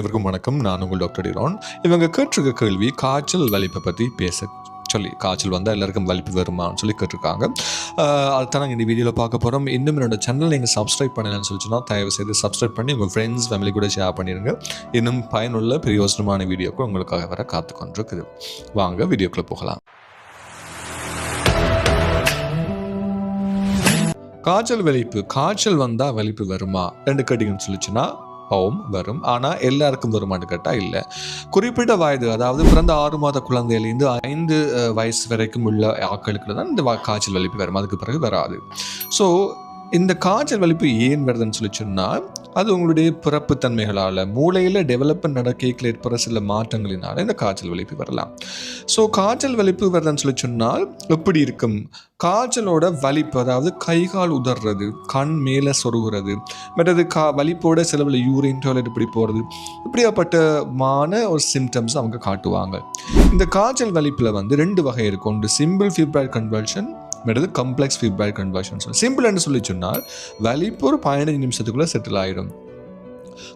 இவருக்கும் வணக்கம். நான் உங்கள் டாக்டர் டிரான். இவங்க கேட்டிருக்க கேள்வி காய்ச்சல் வலிப்பை பற்றி பேச சொல்லி காய்ச்சல் வந்தால் எல்லாருக்கும் வலிப்பு வருமான்னு சொல்லி கேட்டிருக்காங்க. அதுதான் நாங்கள் இந்த வீடியோவில் பார்க்க போகிறோம் இன்னும் என்னோட சேனல் நீங்கள் சப்ஸ்கிரைப் பண்ணலன்னு சொல்லிச்சுன்னா தயவு செய்து சப்ஸ்கிரைப் பண்ணி உங்கள் ஃப்ரெண்ட்ஸ் ஃபேமிலி கூட ஷேர் பண்ணிடுங்க இன்னும் பயனுள்ள பிரயோஜனமான வீடியோக்கு உங்களுக்காக வர காத்து கொண்டிருக்குது வாங்க வீடியோக்குள்ளே போகலாம். காய்ச்சல் வலிப்பு காய்ச்சல் வந்தால் வலிப்பு வருமா? ரெண்டு கேட்டிங்கன்னு சொல்லிச்சுன்னா ஹோம் வரும். ஆனால் எல்லாருக்கும் வருமானு கேட்டால் இல்லை. குறிப்பிட்ட வயது அதாவது பிறந்த ஆறு மாத குழந்தையிலேருந்து ஐந்து வயசு வரைக்கும் உள்ள ஆக்களுக்கு தான் இந்த காய்ச்சல் வலிப்பு வரும். அதுக்கு பிறகு வராது. ஸோ இந்த காய்ச்சல் வலிப்பு ஏன் வருதுன்னு சொல்லி சொன்னால் அது உங்களுடைய பிறப்பு தன்மைகளால் மூளையில் டெவலப்மெண்ட் நடக்கையில் ஏற்படுற சில மாற்றங்களினால் இந்த காய்ச்சல் வலிப்பு வரலாம். ஸோ காய்ச்சல் வலிப்பு வருதுன்னு சொல்லி சொன்னால் எப்படி இருக்கும்? காய்ச்சலோட வலிப்பு அதாவது கை கால் உதறது கண் மேலே சொருகிறது மற்றது கா வலிப்போட செலவில் யூரின் டாய்லெட் இப்படி போகிறது இப்படியாப்பட்டமான ஒரு சிம்டம்ஸ் அவங்க காட்டுவாங்க. இந்த காய்ச்சல் வலிப்பில் வந்து ரெண்டு வகை இருக்கும் ஒன்று சிம்பிள் ஃபீட்பேக் கன்வர்ஷன் மற்றது கம்ப்ளெக்ஸ் ஃபீட்பேக் கன்வர்ஷன் சொல்லி சிம்பிள்னு சொல்லி சொன்னால் வலிப்பு ஒரு பதினஞ்சு நிமிஷத்துக்குள்ளே செட்டில் ஆகிடும்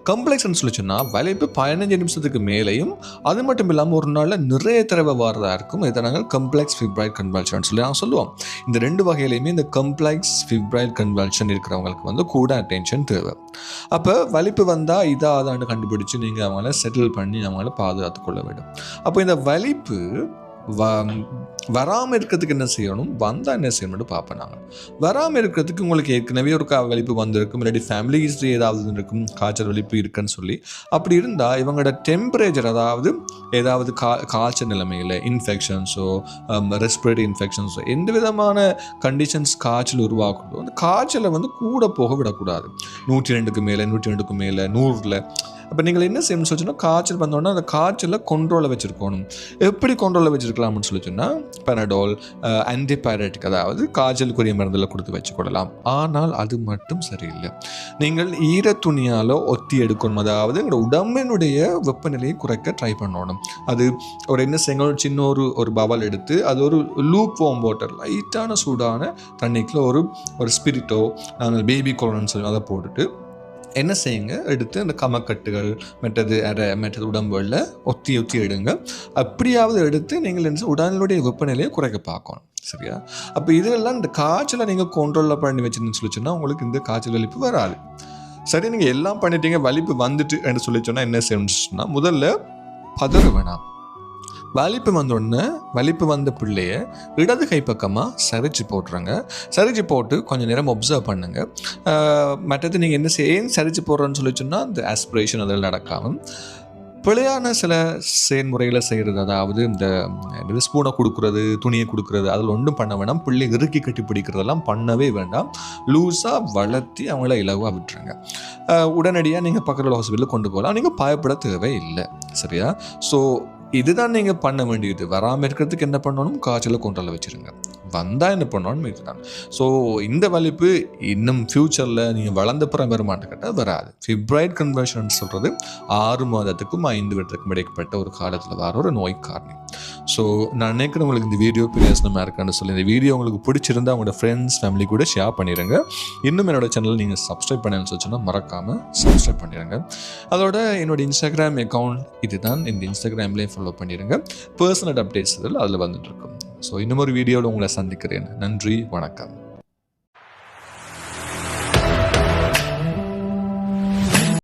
கம்ப்ளெக்ஸ்னு சொல்லி சொன்னால் வலிப்பு பதினஞ்சு நிமிஷத்துக்கு மேலேயும் அது மட்டும் இல்லாமல் ஒரு நாளில் நிறைய தடவை வாரதாக இருக்கும். இதை நாங்கள் கம்ப்ளெக்ஸ் ஃபிப்ரைட் கன்வல்ஷன் சொல்லி நாங்கள் சொல்லுவோம். இந்த ரெண்டு வகையிலையுமே இந்த கம்ப்ளெக்ஸ் ஃபிப்ரைட் கன்வல்ஷன் இருக்கிறவங்களுக்கு வந்து கூட அட்டென்ஷன் தேவை. அப்போ வலிப்பு வந்தால் இதாக அதான்னு கண்டுபிடிச்சு நீங்கள் அவங்கள செட்டில் பண்ணி அவங்கள பாதுகாத்து கொள்ள வேண்டும். அப்போ இந்த வலிப்பு வ வராமல் இருக்கிறதுக்கு என்ன செய்யணும்? வந்தால் என்ன செய்யணும்னு பார்ப்பேன் நாங்கள் வராமல் இருக்கிறதுக்கு உங்களுக்கு ஏற்கனவே ஒரு கா வலிப்பு வந்திருக்கும். இல்லாட்டி ஃபேமிலி ஹிஸ்ட்ரி ஏதாவது இருக்கும் காய்ச்சல் வலிப்பு இருக்குன்னு சொல்லி. அப்படி இருந்தால் இவங்களோட டெம்பரேச்சர் அதாவது ஏதாவது கா காய்ச்சல் நிலைமையில் இன்ஃபெக்ஷன்ஸோ ரெஸ்பிரேட்டரி இன்ஃபெக்ஷன்ஸோ எந்த விதமான கண்டிஷன்ஸ் காய்ச்சல் உருவாக்குதோ அந்த காய்ச்சலை வந்து கூட போக விடக்கூடாது. நூற்றி ரெண்டுக்கு மேலே நூற்றி ரெண்டுக்கு மேலே நூறில். அப்போ நீங்கள் என்ன செய்யணும்னு சொல்லிச்சுன்னா காய்ச்சல் வந்தோடனே அந்த காய்ச்சலில் கொண்ட்ரோலை வச்சுருக்கணும். எப்படி கொண்ட்ரோலில் வச்சுருக்கலாம்னு சொல்லி சொன்னால் பெனடோல் ஆன்டிபயோட்டிக் அதாவது காய்ச்சலுக்குரிய மருந்தில் கொடுத்து வச்சுக்கொள்ளலாம். ஆனால் அது மட்டும் சரியில்லை. நீங்கள் ஈர துணியால் ஒத்தி எடுக்கணும். அதாவது எங்களோட உடம்பினுடைய வெப்பநிலையை குறைக்க ட்ரை பண்ணணும். அது ஒரு என்ன செய்யணும் சின்ன ஒரு ஒரு பவல் எடுத்து அது ஒரு லூப் ஃபோம் வாட்டர் லைட்டான சூடான தண்ணிக்குள்ள ஒரு ஒரு ஸ்பிரிட்டோ நாங்கள் பேபி கோலன்னு சொல்லி அதை போட்டுட்டு என்ன செய்யுங்க? எடுத்து அந்த கமக்கட்டுகள் மற்றது அரை மற்றது உடம்புகளில் ஒத்தி ஒத்தி எடுங்க. அப்படியாவது எடுத்து நீங்கள் என்ன செய்ய- வெப்பநிலையை குறைக்க பார்க்கணும். சரியா? அப்போ இதெல்லாம் இந்த காய்ச்சலை நீங்கள் கண்ட்ரோலில் பண்ணி வச்சுருந்துன்னு சொல்லி சொன்னால் உங்களுக்கு இந்த காய்ச்சல் வலிப்பு வராது. சரி நீங்கள் எல்லாம் பண்ணிட்டீங்க வலிப்பு வந்துட்டு என்று சொல்லி சொன்னால் என்ன செய்யணும்னு சொன்னால் முதல்ல பதறு வேணாம் வலிப்பு வந்தோடனே வலிப்பு வந்த பிள்ளைய இடது கை பக்கமாக சரிச்சு போட்டுருங்க. சரிச்சு போட்டு கொஞ்சம் நேரம் ஒப்சர்வ் பண்ணுங்க. மற்றது நீங்கள் என்ன செய்ய ஏன் சரிச்சு போடுறோன்னு சொல்லி சொன்னால் இந்த ஆஸ்பிரேஷன் அதில் நடக்காமல் பிழையான சில செயல்முறைகளை செய்கிறது அதாவது இந்த ஸ்பூனை கொடுக்குறது துணியை கொடுக்குறது அதில் ஒன்றும் பண்ண வேண்டாம் பிள்ளை இறுக்கி கட்டி பிடிக்கிறதெல்லாம் பண்ணவே வேண்டாம். லூஸாக வளர்த்தி அவங்கள இலவாக விட்டுருங்க. உடனடியாக நீங்கள் பக்கத்தில் ஹாஸ்பிட்டலில் கொண்டு போகலாம். நீங்கள் பயப்பட தேவை இல்லை சரியா? ஸோ இதுதான் நீங்கள் பண்ண வேண்டியது. வராமல் இருக்கிறதுக்கு என்ன பண்ணணும்? காய்ச்சலை கொண்டால வச்சுருங்க. வந்தால் என்ன பண்ணணும் இதுதான். ஸோ இந்த வலிப்பு இன்னும் ஃப்யூச்சரில் நீங்கள் வளர்ந்த பிறம் வருமானு வராது. ஃபிப்ரைட் கன்வர்ஷன் சொல்கிறது ஆறு மாதத்துக்கும் ஐந்து வருடத்துக்கும் இடைப்பட்ட ஒரு காலத்தில் வர ஒரு நோய் காரணி. ஸோ நான் நினைக்கிறேன் உங்களுக்கு இந்த வீடியோ பிரயோசனமாக இருக்கான்னு சொல்லி இந்த வீடியோ உங்களுக்கு பிடிச்சிருந்தா உங்களோட ஃப்ரெண்ட்ஸ் ஃபேமிலி கூட ஷேர் பண்ணிடுங்க இன்னும் என்னோட சேனல் நீங்கள் சப்ஸ்கிரைப் பண்ணணும்னு சொச்சுன்னா மறக்காமல் சப்ஸ்கிரைப் பண்ணிடுங்க அதோட என்னோட இன்ஸ்டாகிராம் அக்கௌண்ட் இதுதான். இந்த இன்ஸ்டாகிராம்லேயும் ஃபாலோ பண்ணிடுங்க பர்சனல் அப்டேட்ஸ் இதில் அதில் வந்துட்டு இருக்கும். ஸோ இன்னும் ஒரு வீடியோவில் உங்களை சந்திக்கிறேன். நன்றி வணக்கம்.